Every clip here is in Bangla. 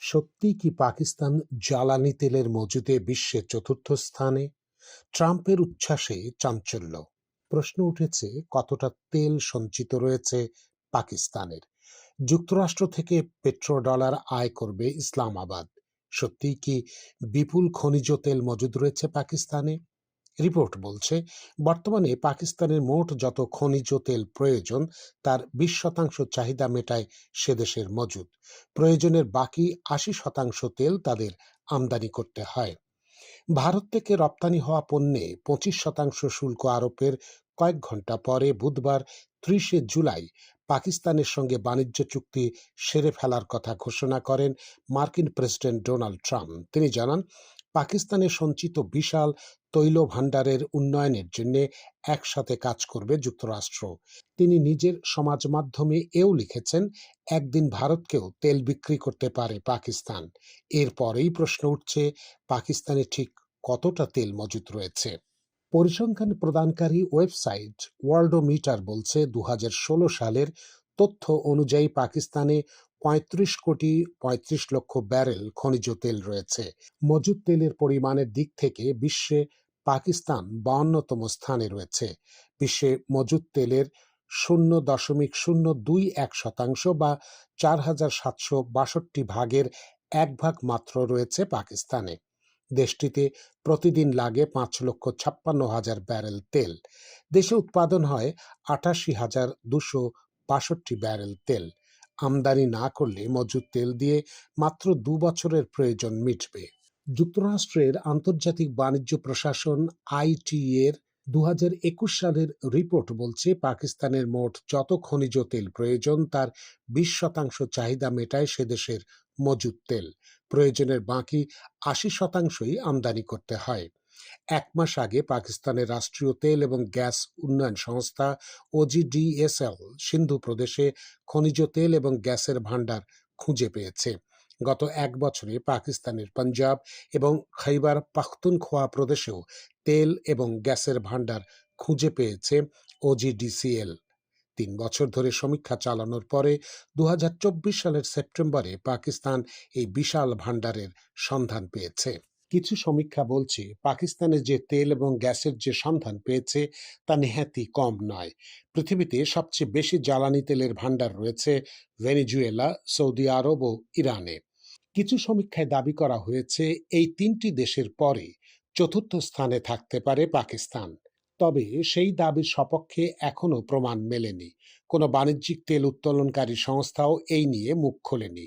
সত্যিই কি পাকিস্তান জ্বালানি তেলের মজুদে বিশ্বে চতুর্থ স্থানে? ট্রাম্পের উচ্ছ্বাসে চাঞ্চল্য। প্রশ্ন উঠেছে, কতটা তেল সঞ্চিত রয়েছে পাকিস্তানের? যুক্তরাষ্ট্র থেকে পেট্রোডলার আয় করবে ইসলামাবাদ। সত্যিই কি বিপুল খনিজ তেল মজুদ রয়েছে পাকিস্তানে? রিপোর্ট বলছে, বর্তমানে পাকিস্তানের মোট যত খনিজ তেল প্রয়োজন, তার বিশ শতাংশ চাহিদা মেটায় সে দেশের মজুদ। প্রয়োজনের বাকি আশি শতাংশ তেল তাদের আমদানি করতে হয়। ভারত থেকে রপ্তানি হওয়া পণ্যে পঁচিশ শতাংশ শুল্ক আরোপের কয়েক ঘণ্টা পরে বুধবার ত্রিশে জুলাই পাকিস্তানের সঙ্গে বাণিজ্য চুক্তি সেরে ফেলার কথা ঘোষণা করেন মার্কিন প্রেসিডেন্ট ডোনাল্ড ট্রাম্প। তিনি জানান পাকিস্তানের সঞ্চিত বিশাল তৈল ভাণ্ডারের উন্নয়নের জন্য একসাথে কাজ করবে যুক্তরাষ্ট্র। তিনি নিজের সমাজ মাধ্যমে এও লিখেছেন, একদিন ভারতকেও তেল বিক্রি করতে পারে পাকিস্তান। এরপরেই প্রশ্ন উঠছে, পাকিস্তানে ঠিক কতটা তেল মজুত রয়েছে? পরিসংখ্যান প্রদানকারী ওয়েবসাইট ওয়ার্ল্ডোমিটার বলছে দু হাজার ষোলো সালের তথ্য অনুযায়ী পাকিস্তানে পঁয়ত্রিশ কোটি পঁয়ত্রিশ লক্ষ ব্যারেল খনিজ তেল রয়েছে। মজুদ তেলের পরিমাণের দিক থেকে বিশ্বে পাকিস্তান বাউন্নতম স্থানে রয়েছে। বিশ্বে মজুদ তেলের শূন্য দশমিক শূন্য দুই এক শতাংশ বা চার হাজার সাতশো বাষট্টি ভাগের এক ভাগ মাত্র রয়েছে পাকিস্তানে। দেশটিতে প্রতিদিন লাগে পাঁচ লক্ষ ছাপ্পান্ন হাজার ব্যারেল তেল। দেশে উৎপাদন হয় আটাশি হাজার দুশো বাষট্টি ব্যারেল তেল। আমদানি না করলে মজুদ তেল দিয়ে মাত্র দু বছরের প্রয়োজন মিটবে। যুক্তরাষ্ট্রের আন্তর্জাতিক বাণিজ্য প্রশাসন আইটি এর দু একুশ সালের রিপোর্ট বলছে, পাকিস্তানের মোট যত খনিজ তেল প্রয়োজন, তার বিশ শতাংশ চাহিদা মেটায় সে দেশের মজুদ তেল। প্রয়োজনের বাকি আশি শতাংশই আমদানি করতে হয়। এক মাস আগে পাকিস্তানের রাষ্ট্রীয় তেল এবং গ্যাস উন্নয়ন সংস্থা ওজিডিএসএল সিন্ধু প্রদেশে খনিজ তেল এবং গ্যাসের ভাণ্ডার খুঁজে পেয়েছে। গত এক বছরে পাকিস্তানের পাঞ্জাব এবং খাইবার পাখতুনখোয়া প্রদেশেও তেল এবং গ্যাসের ভাণ্ডার খুঁজে পেয়েছে ওজিডিসিএল তিন বছর ধরে সমীক্ষা চালানোর পরে দু হাজার চব্বিশ সালের সেপ্টেম্বরে পাকিস্তান এই বিশাল ভাণ্ডারের সন্ধান পেয়েছে। কিছু সমীক্ষা বলছে পাকিস্তানে যে তেল এবং গ্যাসের যে সন্ধান পেয়েছে তা নেহাতি কম নয়। পৃথিবীতে সবচেয়ে বেশি জ্বালানি তেলের ভাণ্ডার রয়েছে ভেনিজুয়েলা, সৌদি আরব ও ইরানে। কিছু সমীক্ষায় দাবি করা হয়েছে, এই তিনটি দেশের পরে চতুর্থ স্থানে থাকতে পারে পাকিস্তান। তবে সেই দাবির সপক্ষে এখনও প্রমাণ মেলেনি। কোনো বাণিজ্যিক তেল উত্তোলনকারী সংস্থাও এই নিয়ে মুখ খোলেনি।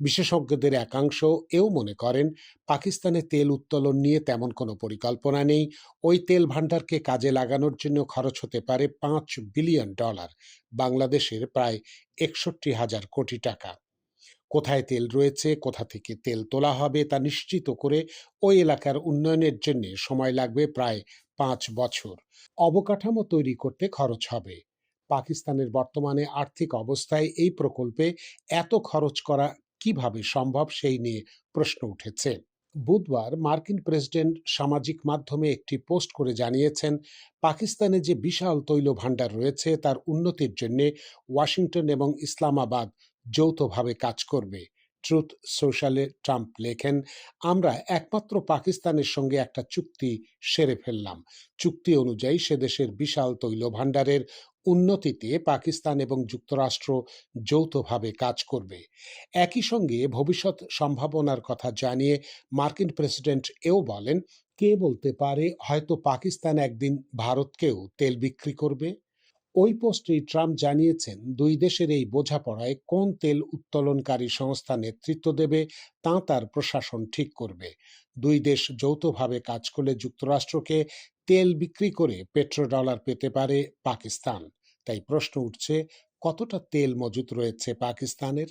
বিশেষজ্ঞদের একাংশ এও মনে করেন, পাকিস্তানে তেল উত্তোলন নিয়ে তেমন কোনো পরিকল্পনা নেই। ওই তেল ভাণ্ডারকে কাজে লাগানোর জন্য খরচ হতে পারে পাঁচ বিলিয়ন ডলার, বাংলাদেশের প্রায় একষট্টি হাজার কোটি টাকা। কোথায় তেল রয়েছে, কোথা থেকে তেল তোলা হবে তা নিশ্চিত করে ওই এলাকার উন্নয়নের জন্য সময় লাগবে প্রায় পাঁচ বছর। অবকাঠামো তৈরি করতে খরচ হবে। পাকিস্তানের বর্তমানে আর্থিক অবস্থায় এই প্রকল্পে এত খরচ করা কীভাবে সম্ভব সেই নিয়ে প্রশ্ন উঠেছে। বুধবার মার্কিন প্রেসিডেন্ট সামাজিক মাধ্যমে একটি পোস্ট করে জানিয়েছেন, পাকিস্তানে যে বিশাল তৈল ভাণ্ডার রয়েছে, তার উন্নতির জন্য ওয়াশিংটন এবং ইসলামাবাদ যৌথভাবে কাজ করবে। ট্রুথ সোশ্যালে ট্রাম্প লেখেন, আমরা একমাত্র পাকিস্তানের সঙ্গে একটা চুক্তি সেরে ফেললাম। চুক্তি অনুযায়ী সে দেশের বিশাল তৈল ভাণ্ডারের উন্নতিতে পাকিস্তান এবং যুক্তরাষ্ট্র যৌথভাবে কাজ করবে। একই সঙ্গে ভবিষ্যৎ সম্ভাবনার কথা জানিয়ে মার্কিন প্রেসিডেন্ট এও বলেন, কে বলতে পারে হয়তো পাকিস্তান একদিন ভারতকেও তেল বিক্রি করবে? ওই পোস্টে ট্রাম্প জানিয়েছেন, দুই দেশের এই বোঝাপড়ায় কোন তেল উত্তোলনকারী সংস্থা নেতৃত্ব দেবে তা তার প্রশাসন ঠিক করবে। দুই দেশ যৌথভাবে কাজ করলে যুক্তরাষ্ট্রকে তেল বিক্রি করে পেট্রোডলার পেতে পারে পাকিস্তান। তাই প্রশ্ন উঠছে, কতটা তেল মজুত রয়েছে পাকিস্তানের?